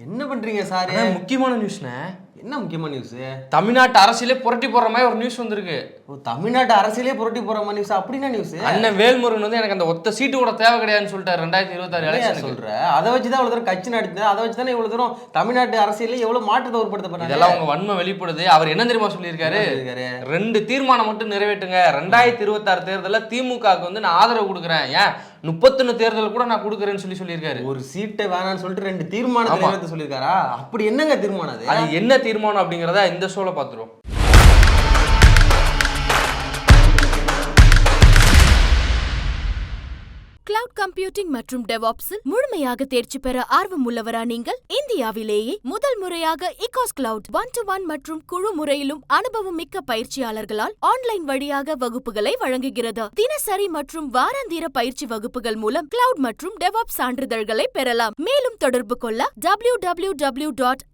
என்ன பண்றீங்க சார்? முக்கியமான நியூஸ்ண்ணே என்ன முக்கியமான நியூஸ் தமிழ்நாட்டு அரசியலே புரட்டி போடுற மாதிரி ஒரு நியூஸ் வந்திருக்கு. தமிழ்நாட்டு அரசியலே புரட்டி போற மாதிரி நியூஸ் அப்படின்னா நியூஸ் அண்ணன் வேல்முருகன் வந்து எனக்கு அந்த ஒத்த சீட்டு கூட தேவை கிடையாதுன்னு சொல்லிட்டாரு. ரெண்டாயிரத்தி இருபத்தாறு எலெக்ஷனுக்கு சொல்ற? அதை வச்சு தான் இவ்வளவு தூரம் கட்சி நடத்துது அதை வச்சு தானே இவ்வளவு தூரம் தமிழ்நாட்டு அரசியல்ல எவ்வளவு மாற்றத்தை ஏற்படுத்த போறாங்க? இதெல்லாம் உங்க வன்மை வெளிப்படுது. அவர் என்ன தெரியுமா சொல்லியிருக்காரு? ரெண்டு தீர்மானம் மட்டும் நிறைவேற்றுங்க. ரெண்டாயிரத்தி இருபத்தாறு தேர்தலில் திமுகவுக்கு வந்து நான் ஆதரவு கொடுக்குறேன். ஏன்? முப்பத்தொன்னு தேர்தல் கூட நான் கொடுக்குறேன்னு சொல்லி சொல்லியிருக்காரு. ஒரு சீட்டை வேணாம்னு சொல்லிட்டு ரெண்டு. நிறைவேற்ற சொல்லியிருக்காரா? அப்படி என்னங்க தீர்மானம் அது என்ன தீர்மானம் அப்படிங்கிறத இந்த ஷோவில் பார்த்துருவோம். கிளவுட் கம்ப்யூட்டிங் மற்றும் டெவாப்ஸில் முழுமையாக தேர்ச்சி பெற ஆர்வம் உள்ளவரா நீங்கள்? இந்தியாவிலேயே முதல் முறையாக இகாஸ் கிளவுட் ஒன் டு ஒன் மற்றும் குழு முறையிலும் அனுபவம் மிக்க பயிற்சியாளர்களால் ஆன்லைன் வழியாக வகுப்புகளை வழங்குகிறது. தினசரி மற்றும் வாராந்திர பயிற்சி வகுப்புகள் மூலம் கிளவுட் மற்றும் டெவாப் சான்றிதழ்களை பெறலாம். மேலும் தொடர்பு கொள்ள W W W dot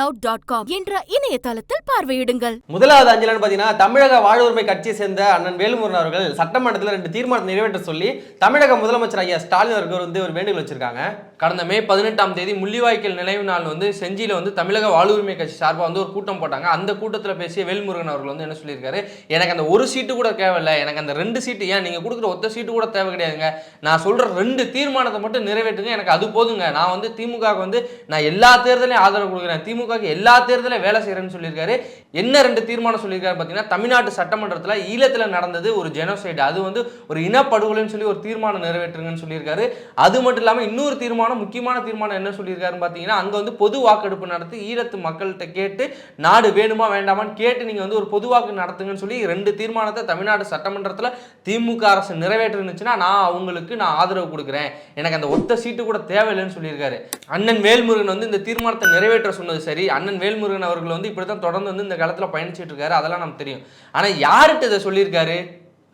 dot dot com என்ற இணையதளத்தில் பார்வையிடுங்கள். முதலாவது அஞ்சலன் பாத்தீங்கன்னா தமிழக வாழ்வுரிமை கட்சியை சேர்ந்த அண்ணன் வேலுமுருகன் அவர்கள் சட்டமன்றத்தில் ரெண்டு தீர்மானத்தை நிறைவேற்ற சொல்லி தமிழக முதலமைச்சர் ஐயா ஸ்டாலின் அவர்கள் வந்து ஒரு வேண்டுகோள் வச்சிருக்காங்க. கடந்த மே பதினெட்டாம் தேதி முள்ளிவாய்க்கல் நினைவு நாள் வந்து செஞ்சியில் வந்து தமிழக வாழ்வுரிமை கட்சி சார்பாக வந்து ஒரு கூட்டம் போட்டாங்க. அந்த கூட்டத்தில் பேசிய வேல்முருகன் அவர்கள் வந்து என்ன சொல்லியிருக்காரு? எனக்கு அந்த ஒரு சீட்டு கூட தேவையில்லை. எனக்கு அந்த ரெண்டு சீட்டு ஏன் நீங்கள் கொடுக்குற ஒத்த சீட்டு கூட தேவை கிடையாதுங்க. நான் சொல்கிற ரெண்டு தீர்மானத்தை மட்டும் நிறைவேற்றுங்க. எனக்கு அது போதுங்க. நான் வந்து திமுக வந்து நான் எல்லா தேர்தலையும் ஆதரவு கொடுக்குறேன். திமுக எல்லா தேர்தலையும் வேலை செய்கிறேன்னு சொல்லியிருக்காரு. என்ன ரெண்டு தீர்மானம் சொல்லியிருக்காரு பார்த்தீங்கன்னா தமிழ்நாட்டு சட்டமன்றத்தில் ஈழத்தில் நடந்தது ஒரு ஜெனோசைடு அது வந்து ஒரு இனப்படுகொலைன்னு சொல்லி ஒரு தீர்மானம் நிறைவேற்றுங்கன்னு சொல்லியிருக்காரு. அது மட்டும் இல்லாமல் இன்னொரு தீர்மானம் முக்கியமான தீர்மானம் என்ன சொல்லியிருக்காருன்னு பார்த்தீங்கன்னா அங்கே வந்து பொது வாக்கெடுப்பு நடத்தி ஈழத்து மக்கள்கிட்ட கேட்டு நாடு வேணுமா வேண்டாமான்னு கேட்டு நீங்கள் வந்து ஒரு பொது வாக்கு நடத்துங்கன்னு சொல்லி ரெண்டு தீர்மானத்தை தமிழ்நாடு சட்டமன்றத்தில் திமுக அரசு நிறைவேற்றுனுச்சுன்னா நான் அவங்களுக்கு நான் ஆதரவு கொடுக்குறேன். எனக்கு அந்த ஒத்த சீட்டு கூட தேவையில்லைன்னு சொல்லியிருக்காரு. அண்ணன் வேல்முருகன் வந்து இந்த தீர்மானத்தை நிறைவேற்ற சொன்னது சரி. அண்ணன் வேல்முருகன் அவர்கள் வந்து இப்படி தான் தொடர்ந்து வந்து இந்த காலத்தில் பயணிச்சுட்டு இருக்காரு. அதெல்லாம் நமக்கு தெரியும். ஆனால் யார்கிட்ட இதை சொல்லியிருக்காரு?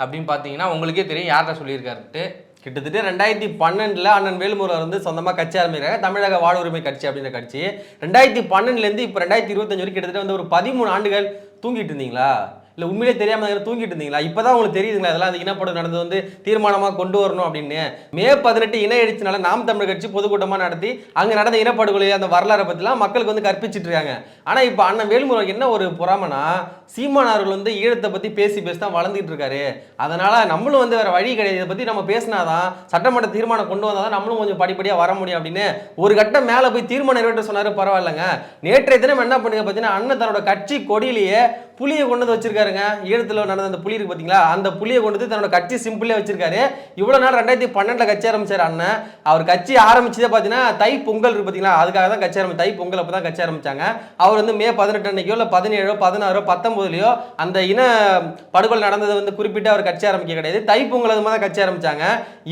அப்படின்னு பார்த்தீங்கன்னா உங்களுக்கே தெரியும். யார்கிட்ட சொல்லியிருக்காருன்ட்டு. கிட்டத்தட்ட ரெண்டாயிரத்தி பன்னெண்டில் அண்ணன் வேலுமுருகன் வந்து சொந்தமாக கட்சி ஆரம்பிக்கிறாங்க. தமிழக வாழ்வுரிமை கட்சி அப்படின்ற கட்சி. ரெண்டாயிரத்தி பன்னெண்டுலேருந்து இப்போ ரெண்டாயிரத்தி இருபத்தஞ்சு வரைக்கும் கிட்டத்தட்ட வந்து ஒரு பதிமூணு ஆண்டுகள் தூங்கிட்டு இருந்தீங்களா? இல்லை உண்மையிலே தெரியாமல் தூங்கிட்டு இருந்தீங்களா? இப்பதான் உங்களுக்கு தெரியுதுங்களா? அதெல்லாம் அந்த இனப்படம் நடந்து வந்து தீர்மானமாக கொண்டு வரணும் அப்படின்னு. மே பதினெட்டு இன எழுச்சினால நாம் தமிழர் கட்சி பொதுக்கூட்டமாக நடத்தி அங்கே நடந்த இனப்படுகொலை அந்த வரலாறை பற்றிலாம் மக்களுக்கு வந்து கற்பிச்சுட்டு இருக்காங்க. ஆனால் இப்போ அண்ணன் வேலுமுருகன் என்ன ஒரு பொறாமனா சீமானார்கள் வந்து ஈழத்தை பற்றி பேசி பேசி தான் வளர்ந்துட்டு இருக்காரு. அதனால் நம்மளும் வந்து வேறு வழி கிடையாது. இதை பற்றி நம்ம பேசினாதான் சட்டமன்ற தீர்மானம் கொண்டு வந்தால் தான் நம்மளும் கொஞ்சம் படிப்படியாக வர முடியும் அப்படின்னு ஒரு கட்டம் மேலே போய் தீர்மானம் நிறைவேற்ற சொன்னார் பரவாயில்லைங்க. நேற்றைய தினம் என்ன பண்ணுங்க பார்த்தீங்கன்னா அண்ணன் தன்னோட கட்சி கொடியிலேயே புளியை கொண்டு வந்து வச்சிருக்காருங்க. ஈழத்தில் நடந்த அந்த புலி இருக்கு பார்த்தீங்களா அந்த புளியை கொண்டு வந்து தன்னோட கட்சி சிம்பிளே வச்சிருக்காரு. இவ்வளோ நாள் ரெண்டாயிரத்தி பன்னெண்டில் கட்சி ஆரம்பிச்சார் அண்ணன். அவர் கட்சி ஆரம்பிச்சதே பார்த்தீங்கன்னா தை பொங்கல் இருக்கு பார்த்தீங்களா அதுக்காக தான் கட்சி ஆரம்பிச்சு தை பொங்கல் அப்பதான் கட்சி ஆரம்பிச்சாங்க. அவர் வந்து மே பதினெட்டு அன்னைக்கோ இல்லை பதினேழோ பதினாறோ பத்தொம்போதுலையோ அந்த இன படுகொலை நடந்ததை வந்து குறிப்பிட்டு அவர் கட்சி ஆரம்பிக்க கிடையாது. தை பொங்கல் அது மாதிரி தான் கட்சி ஆரம்பிச்சாங்க.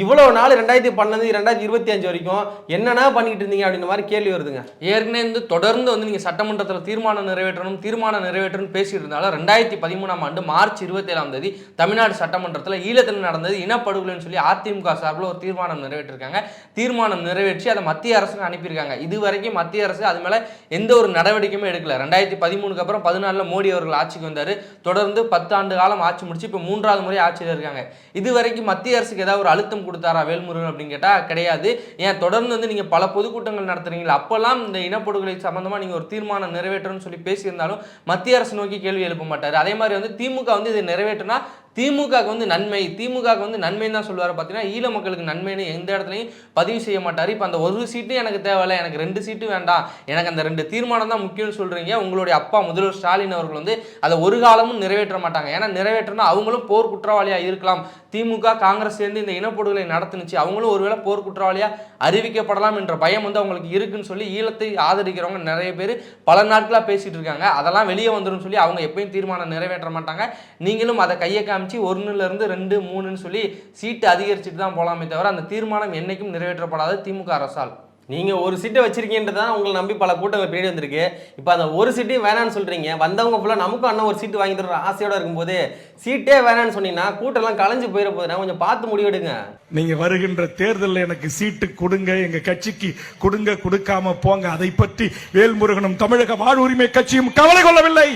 இவ்வளோ நாள் ரெண்டாயிரத்தி பன்னெண்டு ரெண்டாயிரத்தி இருபத்தி அஞ்சு வரைக்கும் என்னென்ன பண்ணிக்கிட்டு இருந்தீங்க அப்படின்ற மாதிரி கேள்வி வருதுங்க. ஏற்கனவே வந்து தொடர்ந்து வந்து நீங்கள் சட்டமன்றத்தில் தீர்மானம் நிறைவேற்றணும் தீர்மானம் நிறைவேற்றணும் பேசிட்டு இருந்தாலும் ரெண்டாயிரத்தி பதிமூணாம் ஆண்டு மார்ச் இருபத்தேழாம் தேதி தமிழ்நாடு சட்டமன்றத்தில் ஈழத்தில் நடந்தது இனப்படுகொலைன்னு சொல்லி அதிமுக சார்பில் ஒரு தீர்மானம் நிறைவேற்றிருக்காங்க. தீர்மானம் நிறைவேற்றி அதை மத்திய அரசுக்கு அனுப்பியிருக்காங்க. இது வரைக்கும் மத்திய அரசு அது மேலே எந்த ஒரு நடவடிக்கையுமே எடுக்கல. ரெண்டாயிரத்தி பதிமூணுக்கு அப்புறம் பதினாலில் மோடி அவர்கள் ஆட்சிக்கு வந்தார். தொடர்ந்து பத்து ஆண்டு காலம் ஆட்சி முடிச்சு இப்போ மூன்றாவது முறை ஆட்சியில் இருக்காங்க. இது வரைக்கும் மத்திய அரசுக்கு ஏதாவது ஒரு அழுத்தம் கொடுத்தாரா வேல்முருகன் அப்படின்னு கேட்டால் கிடையாது. ஏன்? தொடர்ந்து வந்து நீங்கள் பல பொதுக்கூட்டங்கள் நடத்துறீங்களா அப்போல்லாம் இந்த இனப்படுகொலை சம்பந்தமாக நீங்கள் ஒரு தீர்மானம் நிறைவேற்றணும்னு சொல்லி பேசியிருந்தாலும் மத்திய அரசு நோக்கி கேள்வி எழுப்ப மாட்டார். அதே மாதிரி வந்து திமுக வந்து இதை நிறைவேற்றினா திமுகவுக்கு வந்து நன்மை திமுகவுக்கு வந்து நன்மைன்னு தான் சொல்லுவார். பார்த்தீங்கன்னா ஈழ மக்களுக்கு நன்மைன்னு எந்த இடத்துலையும் பதிவு செய்ய மாட்டார். இப்போ அந்த ஒரு சீட்டு எனக்கு தேவையில்ல எனக்கு ரெண்டு சீட்டு வேண்டாம். எனக்கு அந்த ரெண்டு தீர்மானம் தான் முக்கியம்னு சொல்கிறீங்க உங்களுடைய அப்பா முதல்வர் ஸ்டாலின் அவர்கள் வந்து அதை ஒரு காலமும் நிறைவேற்ற மாட்டாங்க. ஏன்னா நிறைவேற்றினா அவங்களும் போர் குற்றவாளியாக இருக்கலாம். திமுக காங்கிரஸ் சேர்ந்து இந்த இனப்படுகொலை நடத்துனுச்சு. அவங்களும் ஒருவேளை போர் குற்றவாளியாக அறிவிக்கப்படலாம் என்ற பயம் வந்து அவங்களுக்கு இருக்குன்னு சொல்லி ஈழத்தை ஆதரிக்கிறவங்க நிறைய பேர் பல நாட்களாக பேசிகிட்டு இருக்காங்க. அதெல்லாம் வெளியே வந்துடும் சொல்லி அவங்க எப்பயும் தீர்மானம் நிறைவேற்ற மாட்டாங்க. நீங்களும் அதை கையை காமிச்சு ஒன்றுல இருந்து ரெண்டு மூணுன்னு சொல்லி சீட்டு அதிகரிச்சுட்டு தான் போகலாமே தவிர அந்த தீர்மானம் என்னைக்கும் நிறைவேற்றப்படாது திமுக அரசால். நீங்க ஒரு சீட்டை வச்சிருக்கீன்றது தான் உங்களை நம்பி பல கூட்டங்கள் பின்னாடி வந்திருக்கு. இப்போ அந்த ஒரு சீட்டையும் வேணாம்னு சொல்றீங்க. வந்தவங்க ஃபுல்லாக நமக்கும் அண்ணன் ஒரு சீட்டு வாங்கி தர ஆசையோட இருக்கும்போது சீட்டே வேணாம்னு சொன்னீங்கன்னா கூட்டம்லாம் கலைஞ்சு போயிட போகுதுன்னா கொஞ்சம் பார்த்து முடிவெடுங்க. நீங்க வருகின்ற தேர்தலில் எனக்கு சீட்டு கொடுங்க எங்க கட்சிக்கு கொடுங்க கொடுக்காம போங்க. அதை பற்றி வேல்முருகனும் தமிழக வாழ்வுரிமை கட்சியும் கவலை கொள்ளவில்லை.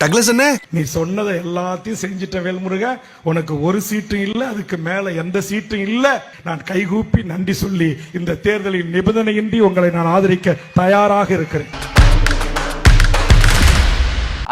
டக்ளஸ் அண்ணே நீ சொன்னதை எல்லாத்தையும் செஞ்சிட்ட வேல்முருக உனக்கு ஒரு சீட்டும் இல்ல அதுக்கு மேல எந்த சீட்டும் இல்ல. நான் கைகூப்பி நன்றி சொல்லி இந்த தேர்தலின் நிபந்தனையின்றி உங்களை நான் ஆதரிக்க தயாராக இருக்கிறேன்.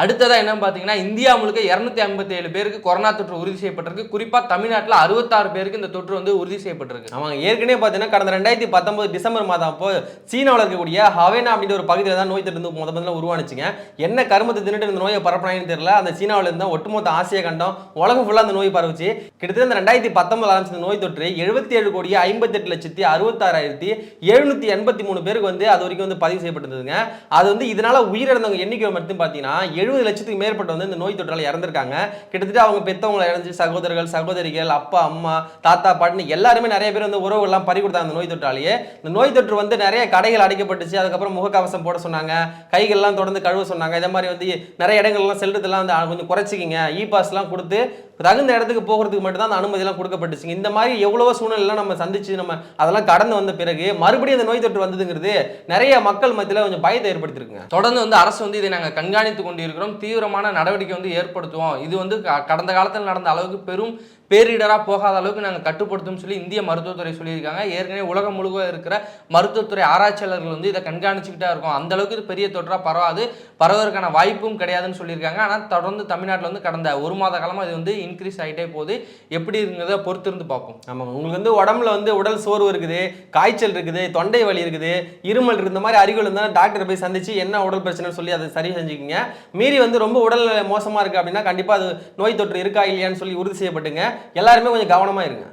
அடுத்ததாக என்ன பார்த்தீங்கன்னா இந்தியா முழுக்க இரநூத்தி ஐம்பத்தி ஏழு பேருக்கு கொரோனா தொற்று உறுதி செய்யப்பட்டிருக்கு. குறிப்பாக தமிழ்நாட்டில் அறுபத்தாறு பேருக்கு இந்த தொற்று வந்து உறுதி செய்யப்பட்டிருக்கு. அவங்க ஏற்கனவே பார்த்தீங்கன்னா கடந்த ரெண்டாயிரத்தி பத்தொன்பது டிசம்பர் மாதம் அப்போ சீனாவில் இருக்கக்கூடிய ஹவேனா அப்படின்ற ஒரு பகுதியில் தான் நோய் தொற்று வந்து முத முதல்ல உருவானுச்சுங்க. என்ன கருமத்தை தின்னுட்டு இந்த நோயை பரப்பினாங்கன்னு தெரியல. அந்த சீனாவில் இருந்தால் ஒட்டுமொத்த ஆசிய கண்டம் உலகம் ஃபுல்லாக அந்த நோய் பரவுச்சு. கிட்டத்தட்ட இந்த ரெண்டாயிரத்தி பத்தொன்பது ஆரம்பிச்ச நோய் தொற்று எழுபத்தி ஏழு கோடி ஐம்பத்தெட்டு லட்சத்தி அறுபத்தாறாயிரத்தி எழுநூத்தி எண்பத்தி மூணு பேருக்கு வந்து அது வரைக்கும் வந்து பதிவு செய்யப்பட்டிருந்ததுங்க. அது வந்து இதனால உயிரிழந்தவங்க எண்ணிக்கை மட்டும் பார்த்தீங்கன்னா எழுபது லட்சத்துக்கு மேற்பட்ட வந்து இந்த நோய் தொற்றால் இறந்துருக்காங்க. கிட்டத்தட்ட அவங்க பெற்றவங்களை இறந்து சகோதரர்கள் சகோதரிகள் அப்பா அம்மா தாத்தா பாட்டின்னு எல்லாருமே நிறைய பேர் வந்து உறவுகள்லாம் பறி கொடுத்தாங்க அந்த நோய் தொற்றாலேயே. இந்த நோய் தொற்று வந்து நிறைய கடைகள் அடைக்கப்பட்டுச்சு. அதுக்கப்புறம் முகக்கவசம் போட சொன்னாங்க. கைகள்லாம் தொடர்ந்து கழுவ சொன்னாங்க. இதே மாதிரி வந்து நிறைய இடங்கள்லாம் செல்றதெல்லாம் வந்து கொஞ்சம் குறைச்சிக்கிங்க. இ பாஸ்லாம் கொடுத்து தகுந்த இடத்துக்கு போகிறதுக்கு மட்டும்தான் அந்த அனுமதியெல்லாம் கொடுக்கப்பட்டுச்சுங்க. இந்த மாதிரி எவ்வளவோ சூழ்நிலைலாம் நம்ம சந்திச்சு நம்ம அதெல்லாம் கடந்து வந்த பிறகு மறுபடியும் அந்த நோய் தொற்று வந்ததுங்கிறது நிறைய மக்கள் மத்தியில் கொஞ்சம் பயத்தை ஏற்படுத்திருக்குங்க தொடர்ந்து வந்து அரசு வந்து இதை நாங்கள் கண்காணித்து கொண்டிருக்கிறோம் தீவிரமான நடவடிக்கை வந்து ஏற்படுத்துவோம். இது வந்து கடந்த காலத்தில் நடந்த அளவுக்கு பெரும் பேரிடராக போகாத அளவுக்கு நாங்கள் கட்டுப்படுத்தும் சொல்லி இந்திய மருத்துவத்துறை சொல்லியிருக்காங்க. ஏற்கனவே உலகம் முழுக்க இருக்கிற மருத்துவத்துறை ஆராய்ச்சியாளர்கள் வந்து இதை கண்காணிச்சுக்கிட்டா இருக்கும். அந்த அளவுக்கு இது பெரிய தொற்றாக பரவாது. பரவதற்கான வாய்ப்பும் கிடையாதுன்னு சொல்லியிருக்காங்க. ஆனால் தொடர்ந்து தமிழ்நாட்டில் வந்து கடந்த ஒரு மாத காலமாக இது வந்து இன்க்ரீஸ் ஆகிட்டே போகுது. எப்படி இருக்குங்கிறத பொறுத்திருந்து பார்ப்போம். ஆமாம் உங்களுக்கு வந்து உடம்புல வந்து உடல் சோர்வு இருக்குது காய்ச்சல் இருக்குது தொண்டை வலி இருக்குது இருமல் இருந்த இந்த மாதிரி அறிகுறி இருந்தால் டாக்டரை போய் சந்திச்சு என்ன உடல் பிரச்சனைன்னு சொல்லி அதை சரி செஞ்சுக்கிங்க. மீறி வந்து ரொம்ப உடல் மோசமாக இருக்குது அப்படின்னா கண்டிப்பாக அது நோய் தொற்று இருக்கா இல்லையான்னு சொல்லி உறுதி செய்யப்பட்டுங்க. எல்லாருமே கொஞ்சம் கவனமா இருங்க.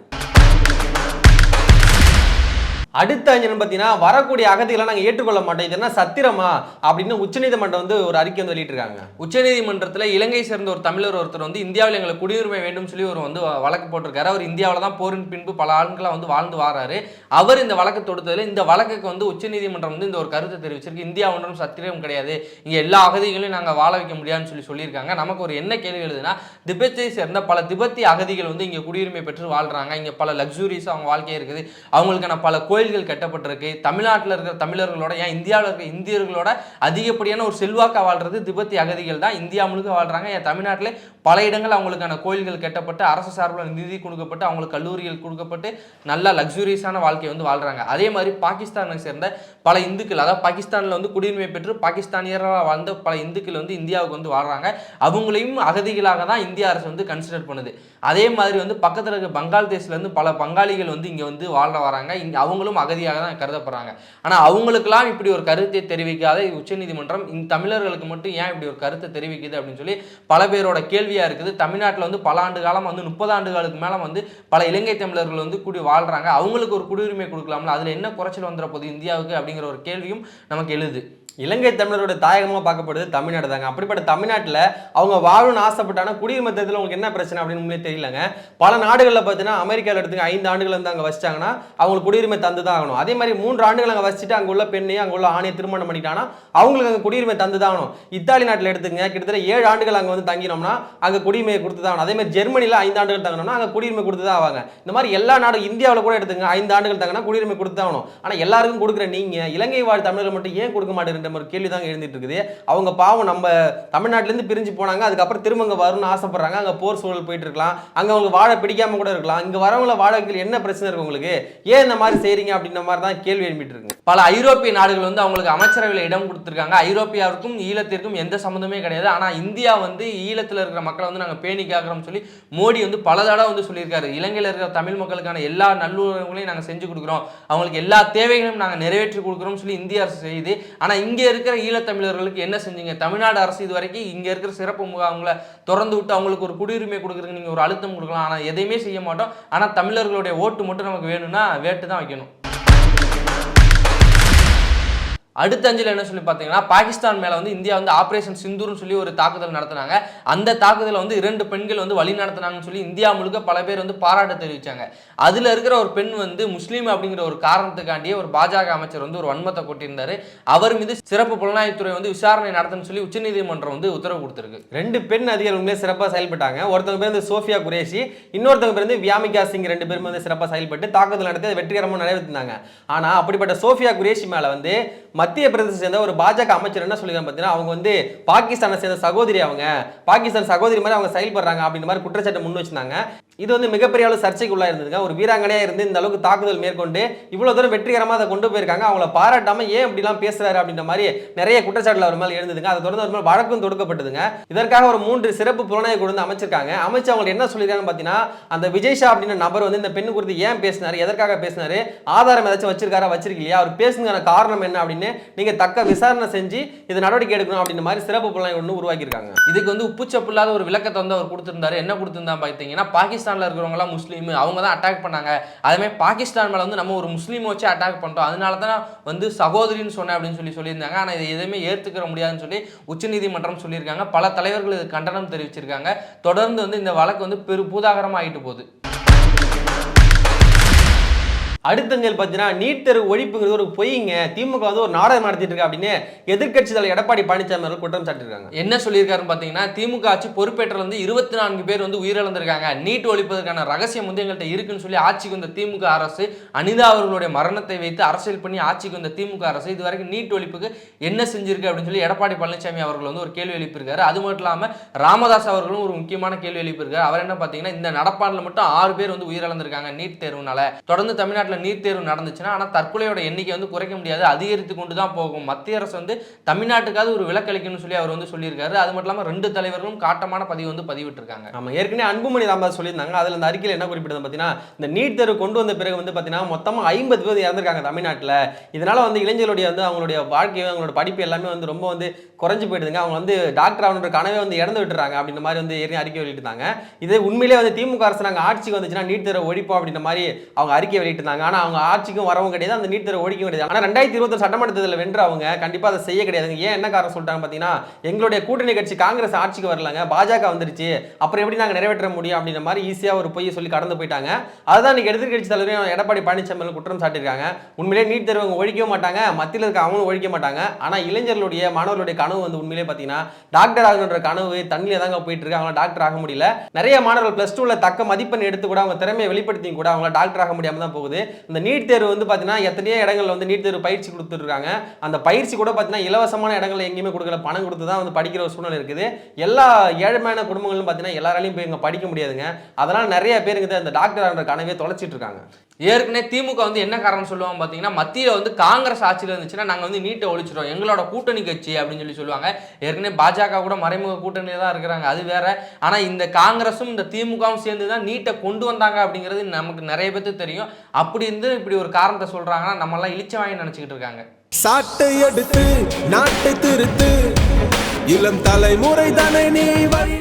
அடுத்த அஞ்சனம் பார்த்தீங்கன்னா வரக்கூடிய அகதிகளை நாங்கள் ஏற்றுக்கொள்ள மாட்டோம். இது என்ன சத்திரமா? அப்படின்னு உச்சநீதிமன்றம் வந்து ஒரு அறிக்கை வந்து வெளியிட்டிருக்காங்க. உச்சநீதிமன்றத்தில் இலங்கை சேர்ந்த ஒரு தமிழர் ஒருத்தர் வந்து இந்தியாவில் எங்களுக்கு குடியுரிமை வேண்டும் சொல்லி ஒரு வந்து வழக்கு போட்டிருக்காரு. அவர் இந்தியாவில் தான் போரின் பின்பு பல ஆண்களாக வந்து வாழ்ந்து வாராரு. அவர் இந்த வழக்கு தொடுத்ததில் இந்த வழக்குக்கு வந்து உச்சநீதிமன்றம் வந்து இந்த ஒரு கருத்தை தெரிவிச்சிருக்கு. இந்தியா ஒன்றும் சத்திரம் கிடையாது. இங்கே எல்லா அகதிகளையும் நாங்கள் வாழ வைக்க முடியாதுன்னு சொல்லி சொல்லியிருக்காங்க. நமக்கு ஒரு என்ன கேள்வி எழுதுனா திபெத்தை சேர்ந்த பல திபெத்தி அகதிகள் வந்து இங்கே குடியுரிமை பெற்று வாழ்றாங்க. இங்கே பல லக்ஸூரிஸ் அவங்க வாழ்க்கை இருக்குது. அவங்களுக்கான பல கோயில்கள் கட்டப்பட்டிருக்கு. தமிழ்நாட்டில் இருக்கிற தமிழர்களோட ஏன் இந்தியாவில் இருக்கிற இந்தியர்களோட அதிகப்படியான ஒரு செல்வாக்காக வாழ்றது திபெத்தி அகதிகள் தான். இந்தியா முழுக்க வாழ்றாங்க. ஏன் தமிழ்நாட்டில் பல இடங்கள் அவங்களுக்கான கோயில்கள் கட்டப்பட்டு அரசு சார்பில் நிதி கொடுக்கப்பட்டு அவங்களுக்கு கல்லூரிகள் கொடுக்கப்பட்டு நல்ல லக்ஸூரியஸான வாழ்க்கையை வந்து வாழ்றாங்க. அதே மாதிரி பாகிஸ்தானை சேர்ந்த பல இந்துக்கள் அதாவது பாகிஸ்தானில் வந்து குடியுரிமை பெற்று பாகிஸ்தானியராக வாழ்ந்த பல இந்துக்கள் வந்து இந்தியாவுக்கு வந்து வாழ்றாங்க. அவங்களையும் அகதிகளாக தான் இந்திய அரசு வந்து கன்சிடர் பண்ணுது. அதே மாதிரி வந்து பக்கத்தில் இருக்க பங்களாதேஷ்லேருந்து பல பங்காளிகள் வந்து இங்கே வந்து வாழ வராங்க. இங்கே அவங்களும் அகதியாக தான் கருதப்படுறாங்க. ஆனால் அவங்களுக்கெல்லாம் இப்படி ஒரு கருத்தை தெரிவிக்காத உச்சநீதிமன்றம் இந்த தமிழர்களுக்கு மட்டும் ஏன் இப்படி ஒரு கருத்தை தெரிவிக்குது அப்படின்னு சொல்லி பல பேரோட கேள்வியாக இருக்குது. தமிழ்நாட்டில் வந்து பல ஆண்டு காலம் வந்து முப்பது ஆண்டுகளுக்கு மேலே வந்து பல இலங்கை தமிழர்கள் வந்து கூடி வாழ்கிறாங்க அவங்களுக்கு ஒரு குடியுரிமை கொடுக்கலாம்ல? அதில் என்ன குறைச்சல் வந்துட போகுது இந்தியாவுக்கு அப்படிங்கிற ஒரு கேள்வியும் நமக்கு எழுது. இலங்கை தமிழரோட தாயகமாக பார்க்கப்படுது தமிழ்நாடு தாங்க. அப்படிப்பட்ட தமிழ்நாட்டில் அவங்க வாழணும்னு ஆசைப்பட்டானா குடியுரிமை தேர்தலில் உங்களுக்கு என்ன பிரச்சனை அப்படின்னு உண்மையிலே தெரியலங்க. பல நாடுகளில் பார்த்தீங்கன்னா அமெரிக்காவில் எடுத்துங்க ஐந்து ஆண்டுகள் வந்து அங்கே வச்சிட்டாங்கன்னா அவங்களுக்கு குடியுரிமை தந்து தான் ஆகணும். அதே மாதிரி மூன்று ஆண்டுகள் அங்கே வச்சுட்டு அங்கே உள்ள பெண்ணையும் அங்கே உள்ள ஆணையை திருமணம் பண்ணிட்டாங்கன்னா அவங்களுக்கு அங்கே குடியுரிமை தந்து தான் ஆகணும். இத்தாலி நாட்டில் எடுத்துங்க கிட்டத்தட்ட ஏழு ஆண்டுகள் அங்கே வந்து தங்கினோம்னா அங்கே குடியுரிமை கொடுத்து தான் ஆகணும். அதே மாதிரி ஜெர்மனியில் ஐந்து ஆண்டுகள் தங்கணும்னா அங்கே குடியுரிமை கொடுத்து தான் ஆவாங்க. இந்த மாதிரி எல்லா நாடும் இந்தியாவில் கூட எடுத்துங்க ஐந்து ஆண்டுகள் தங்கினா குடியுரிமை கொடுத்து தான் ஆகணும். ஆனால் எல்லாருக்கும் கொடுக்குற நீங்கள் இலங்கை வாழ் தமிழர்கள் மட்டும் ஏன் கொடுக்க மாட்டேங்கிற ஒரு கேள்வி தான் எழுந்துட்டு இருக்குது அவங்க பாவம் நம்ம தமிழ்நாட்டிலேருந்து பிரிஞ்சு போனாங்க அதுக்கப்புறம் திரும்ப அங்கே வரணும்னு ஆசைப்படுறாங்க அங்கே போர் சூழல் போயிட்டு இருக்கலாம் அங்கே அவங்க வாழ பிடிக்காம கூட இருக்கலாம். இங்கே வரவங்கள வாழ வைக்கல என்ன பிரச்சனை இருக்கு உங்களுக்கு? ஏன் இந்த மாதிரி செய்கிறீங்க அப்படின்ற மாதிரி தான் கேள்வி எழுப்பிட்டு இருக்கு பல ஐரோப்பிய நாடுகள் வந்து அவங்களுக்கு அமைச்சரவையில் இடம் கொடுத்துருக்காங்க. ஐரோப்பியாவுக்கும் ஈழத்திற்கும் எந்த சம்மந்தமே கிடையாது. ஆனால் இந்தியா வந்து ஈழத்தில் இருக்கிற மக்களை வந்து நாங்கள் பேணி கேட்குறோம்னு சொல்லி மோடி வந்து பல தடவை வந்து சொல்லியிருக்காரு. இலங்கையில் இருக்கிற தமிழ் மக்களுக்கான எல்லா நல்லுறவுகளையும் நாங்கள் செஞ்சு கொடுக்குறோம். அவங்களுக்கு எல்லா தேவைகளையும் நாங்கள் நிறைவேற்றி கொடுக்குறோம்னு சொல்லி இந்திய அரசு செய்யுது. ஆனால் இங்கே இருக்கிற ஈழத்தமிழர்களுக்கு என்ன செஞ்சீங்க? தமிழ்நாடு அரசு இது வரைக்கும் இங்கே இருக்கிற சிறப்பு முகாம்களை திறந்து விட்டு அவங்களுக்கு ஒரு குடியுரிமை கொடுக்குறதுக்கு நீங்கள் ஒரு அழுத்தம் கொடுக்கலாம். ஆனால் எதையுமே செய்ய மாட்டோம். ஆனால் தமிழர்களுடைய ஓட்டு மட்டும் நமக்கு வேணும்னா வேட்டு தான் வைக்கணும். அடுத்த அஞ்சில் என்ன சொல்லி பார்த்தீங்கன்னா பாகிஸ்தான் மேலே வந்து இந்தியா வந்து ஆப்ரேஷன் சிந்தூர்னு சொல்லி ஒரு தாக்குதல் நடத்தினாங்க. அந்த தாக்குதலில் வந்து இரண்டு பெண்கள் வந்து வழி நடத்தினாங்கன்னு சொல்லி இந்தியா முழுக்க பல பேர் வந்து பாராட்டு தெரிவித்தாங்க அதில் இருக்கிற ஒரு பெண் வந்து முஸ்லீம் அப்படிங்கிற ஒரு காரணத்துக்காண்டியே ஒரு பாஜக அமைச்சர் வந்து ஒரு வன்மத்தை கொட்டியிருந்தார். அவர் மீது சிறப்பு புலனாய்வுத்துறை வந்து விசாரணை நடத்தணும்னு சொல்லி உச்சநீதிமன்றம் வந்து உத்தரவு கொடுத்துருக்கு. ரெண்டு பெண் அதிகாரி உண்மையிலே சிறப்பாக செயல்பட்டாங்க. ஒருத்தவங்க பேர் வந்து சோஃபியா குரேஷி இன்னொருத்தவங்க பேர் வந்து வியாமிகா சிங் ரெண்டு பேரும் வந்து சிறப்பாக செயல்பட்டு தாக்குதல் நடத்தி வெற்றிகரமாக நிறைவேற்றினாங்க. ஆனால் அப்படிப்பட்ட சோஃபியா குரேஷி மேலே வந்து மத்திய மத்திய பிரதேச சேர்ந்த ஒரு பாஜக அமைச்சர் என்ன சொல்லிருக்காங்க பார்த்தீங்கன்னா அவங்க வந்து பாகிஸ்தானை சேர்ந்த சகோதரி அவங்க. பாகிஸ்தான் சகோதரி மாதிரி அவங்க செயல்படுறாங்க அப்படின்ற மாதிரி குற்றச்சாட்டு முன் வச்சிருந்தாங்க. இது வந்து மிகப்பெரிய அளவு சர்ச்சைக்குள்ளா இருந்ததுங்க. ஒரு வீராங்கனையா இருந்து இந்த அளவுக்கு தாக்குதல் மேற்கொண்டு இவ்வளவு தூரம் வெற்றிகரமா அதை கொண்டு போயிருக்காங்க. அவங்கள பாராட்டாம ஏன் இப்படிலாம் பேசுறாரு அப்படின்ற மாதிரி நிறைய குற்றச்சாட்டுல அவர் மேல எழுந்ததுங்க. அதை தொடர்ந்து ஒரு மேல வழக்கும் தொடுக்கப்பட்டதுங்க. இதற்காக ஒரு மூன்று சிறப்பு புலனாய்வு கொண்டு வந்து அமைச்சிருக்காங்க. அமைச்சு அவங்க என்ன சொல்லியிருக்காங்க பார்த்தீங்கன்னா அந்த விஜய்ஷா அப்படின்ற நபர் வந்து இந்த பெண்ணு குறித்து ஏன் பேசினாரு எதற்காக பேசினாரு ஆதாரம் ஏதாச்சும் வச்சிருக்காரா வச்சிருக்கலையா அவர் பேசுனதுக்கான காரணம் என்ன அப்படின்னு நீங்க தக்க விசாரணை செஞ்சு இது நடவடிக்கை எடுக்கணும் அப்படின்ற மாதிரி சிறப்பு புலனாய்வு ஒன்று உருவாக்கியிருக்காங்க. இதுக்கு வந்து உப்புச்சப்பு இல்லாத ஒரு விளக்கத்தை வந்து அவர் கொடுத்திருந்தாரு. என்ன கொடுத்திருந்தா பார்த்தீங்கன்னா பாகிஸ்தானில் இருக்கிறவங்களாம் முஸ்லீம் அவங்க தான் அட்டாக் பண்ணாங்க. அதுமாதிரி பாகிஸ்தான் மேலே வந்து நம்ம ஒரு முஸ்லீமை வச்சு அட்டாக் பண்ணுறோம் அதனால தான் வந்து சகோதரின்னு சொன்னேன் அப்படின்னு சொல்லி சொல்லியிருந்தாங்க. ஆனால் இதை எதுவுமே ஏற்றுக்கிற முடியாதுன்னு சொல்லி உச்சநீதிமன்றம் சொல்லியிருக்காங்க. பல தலைவர்கள் இது கண்டனம் தெரிவிச்சிருக்காங்க. தொடர்ந்து வந்து இந்த வழக்கு வந்து பெரு பூதாகரமாக ஆயிட்டு போகுது. அடுத்தங்கள் பார்த்தீங்கன்னா நீட் தேர்வு ஒழிப்புங்கிறது ஒரு பொய்ங்க. திமுக வந்து ஒரு நாடகம் நடத்திட்டு இருக்கா அப்படின்னு எதிர்க்கட்சி தலைவர் எடப்பாடி பழனிசாமி அவர்கள் குற்றம் சாட்டியிருக்காங்க. என்ன சொல்லியிருக்காருன்னு பார்த்தீங்கன்னா திமுக ஆட்சி பொறுப்பேற்றல வந்து இருபத்தி நான்கு பேர் வந்து உயிரிழந்திருக்காங்க. நீட் ஒழிப்பதற்கான ரகசியம் வந்து எங்கள்கிட்ட இருக்குன்னு சொல்லி ஆட்சிக்கு வந்த திமுக அரசு அனிதா அவர்களுடைய மரணத்தை வைத்து அரசியல் பண்ணி ஆட்சிக்கு வந்த திமுக அரசு இது வரைக்கும் நீட் ஒழிப்புக்கு என்ன செஞ்சிருக்கு அப்படின்னு சொல்லி எடப்பாடி பழனிசாமி அவர்கள் வந்து ஒரு கேள்வி எழுப்பியிருக்காரு. அது மட்டும் இல்லாமல் ராமதாஸ் அவர்களும் ஒரு முக்கியமான கேள்வி எழுப்பியிருக்காரு. அவர் என்ன பார்த்தீங்கன்னா இந்த நடப்பாண்டில் மட்டும் ஆறு பேர் வந்து உயிரிழந்திருக்காங்க நீட் தேர்வுனால. தொடர்ந்து தமிழ்நாட்டில் நீட் தேர்வு நடந்துச்சுன்னா ஆனால் தற்கொலையோட எண்ணிக்கை வந்து குறைக்க முடியாது. அதிகரித்து கொண்டு தான் போகும். மத்திய அரசு வந்து தமிழ்நாட்டுக்காவது ஒரு விலக்களிக்கணும்னு சொல்லி அவர் வந்து சொல்லியிருக்காரு. அது மட்டும் இல்லாமல் ரெண்டு தலைவர்களும் காட்டமான பதிவு வந்து பதிவிட்டிருக்காங்க. நம்ம ஏற்கனவே அன்புமணி ராமதாஸ் சொல்லியிருந்தாங்க. அதில் அந்த அறிக்கையில் என்ன குறிப்பிட்டது பார்த்தீங்கன்னா இந்த நீட் தேர்வு கொண்டு வந்த பிறகு வந்து பார்த்தீங்கன்னா மொத்தமாக ஐம்பது பேர் இறந்திருக்காங்க தமிழ்நாட்டில். இதனால் வந்து இளைஞர்களுடைய வந்து அவங்களுடைய வாழ்க்கை அவங்களோட படிப்பு எல்லாமே வந்து ரொம்ப வந்து குறைஞ்சு போயிடுதுங்க. அவங்க வந்து டாக்டர் அவனோட கனவே வந்து இறந்து விட்டுறாங்க அப்படின்ற மாதிரி வந்து ஏற்கனவே அறிக்கை வெளியிட்டாங்க இதே உண்மையிலே வந்து திமுக அரசு நாங்கள் ஆட்சிக்கு வந்துச்சுன்னா நீட் தேர்வு ஒழிப்போம் அப்படின்ற மாதிரி அவங்க அறிக்கை வெளியிட்டிருந்தாங்க. ஆனால் அவங்க ஆட்சிக்கும் வரவும் கிடையாது. அந்த நீட் தேர்வு ஒழிக்கும் கிடையாது. ஆனால் ரெண்டாயிரத்தி இருபத்தி சட்டமன்ற தேர்தலில் வென்று அவங்க கண்டிப்பாக அதை செய்ய கிடையாதுங்க. ஏன் என்ன காரணம் சொல்லிட்டாங்க பார்த்தீங்கன்னா எங்களுடைய கூட்டணி கட்சி காங்கிரஸ் ஆட்சிக்கு வரலங்க. பாஜக வந்துருச்சு. அப்புறம் எப்படி நாங்கள் நிறைவேற்ற முடியும் அப்படின்ற மாதிரி ஈஸியாக ஒரு பொய்யை சொல்லி கடந்து போயிட்டாங்க. அதுதான் இன்னைக்கு எதிர்க்கட்சி தலைவரையும் எடப்பாடி பழனிசாமி குற்றம் சாட்டியிருக்காங்க. உண்மையிலேயே நீட் தேர்வு ஒழிக்க மாட்டாங்க. மத்தியில் இருக்க அவங்களும் ஒழிக்க மாட்டாங்க. ஆனால் இளைஞர்களுடைய மாணவர்களுடைய கனவு வந்து உண்மையிலே பார்த்தீங்கன்னா டாக்டர் ஆகணுன்ற கனவு தண்ணியில் தாங்க போயிட்டு இருக்கு அவங்க டாக்டர் ஆக முடியல. நிறைய மாணவர்கள் ப்ளஸ் டூவில் தக்க மதிப்பெண் எடுத்து கூட அவங்க திறமையை வெளிப்படுத்தி கூட அவங்க டாக்டர் ஆக முடியாமல் தான் போகுது. இந்த நீட் தேர்வு வந்து பார்த்தீங்கன்னா எத்தனையோ இடங்கள்ல வந்து நீட் தேர்வு பயிற்சி கொடுத்துருக்காங்க அந்த பயிற்சி கூட பார்த்தீங்கன்னா இலவசமான இடங்களில் எங்கேயுமே கொடுக்கல. பணம் கொடுத்து தான் வந்து படிக்கிற ஒரு சூழ்நிலை இருக்குது. எல்லா ஏழ்மையான குடும்பங்களும் பார்த்தீங்கன்னா எல்லாராலையும் போய் இங்கே படிக்க முடியாதுங்க. அதனால் நிறைய பேருக்கு அந்த டாக்டர் ஆகிற கனவே தொலைச்சிட்டு இருக்காங்க ஏற்கனவே திமுக வந்து என்ன காரணம் சொல்லுவாங்க பார்த்தீங்கன்னா மத்தியில் வந்து காங்கிரஸ் ஆட்சியில் இருந்துச்சுன்னா நாங்கள் வந்து நீட்டை ஒழிச்சிடும் எங்களோட கூட்டணி கட்சி அப்படின்னு சொல்லி சொல்லுவாங்க. ஏற்கனவே பாஜக கூட மறைமுக கூட்டணியில் தான் இருக்கிறாங்க. அது வேற. ஆனால் இந்த காங்கிரஸும் இந்த திமுகவும் சேர்ந்து தான் நீட்டை கொண்டு வந்தாங்க அப்படிங்கிறது நமக்கு நிறைய பேர்த்து தெரியும். அப்படி இருந்து இப்படி ஒரு காரணத்தை சொல்கிறாங்கன்னா நம்மலாம் இழிச்ச வாங்கி நினச்சிக்கிட்டு இருக்காங்க. சாட்டை எடுத்து நாட்டை திருத்து. இளம் தலைமுறை தானே நீ